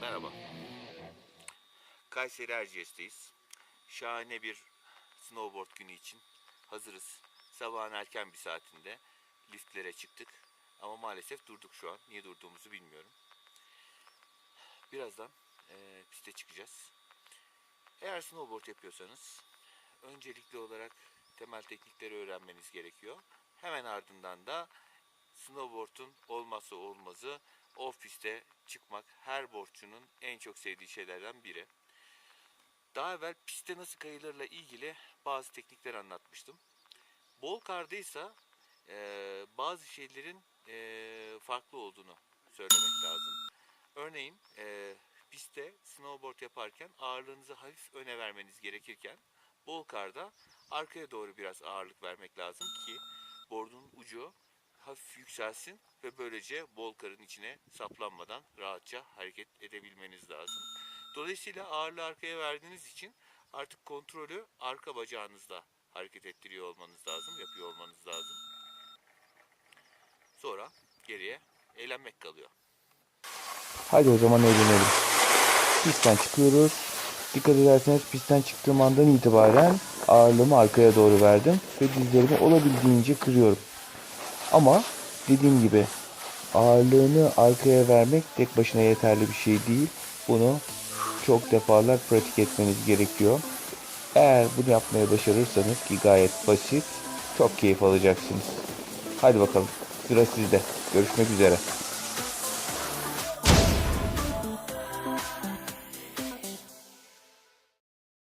Merhaba. Kayseri Erciyes'teyiz. Şahane bir snowboard günü için hazırız. Sabahın erken bir saatinde liftlere çıktık. Ama maalesef durduk şu an. Niye durduğumuzu bilmiyorum. Birazdan eee, piste çıkacağız. Eğer snowboard yapıyorsanız öncelikli olarak temel teknikleri öğrenmeniz gerekiyor. Hemen ardından da snowboard'un olmazsa olmazı off piste çıkmak her borçlunun en çok sevdiği şeylerden biri. Daha evvel pistte nasıl kayılırla ilgili bazı teknikler anlatmıştım. Bol kardaysa eee, bazı şeylerin eee, farklı olduğunu söylemek lazım. Örneğin eee pistte snowboard yaparken ağırlığınızı hafif öne vermeniz gerekirken bol karda arkaya doğru biraz ağırlık vermek lazım ki board'un ucu hafif yükselsin ve böylece bol karın içine saplanmadan rahatça hareket edebilmeniz lazım. Dolayısıyla ağırlığı arkaya verdiğiniz için artık kontrolü arka bacağınızla hareket ettiriyor olmanız lazım, yapıyor olmanız lazım. Sonra geriye eğlenmek kalıyor. Hadi o zaman eğlenelim. Pistten çıkıyoruz. Dikkat ederseniz pistten çıktığım andan itibaren ağırlığımı arkaya doğru verdim ve dizlerimi olabildiğince kırıyorum. Ama dediğim gibi ağırlığını arkaya vermek tek başına yeterli bir şey değil. Bunu çok defalar pratik etmeniz gerekiyor. Eğer bunu yapmaya başarırsanız ki gayet basit, çok keyif alacaksınız. Hadi bakalım sıra sizde. Görüşmek üzere.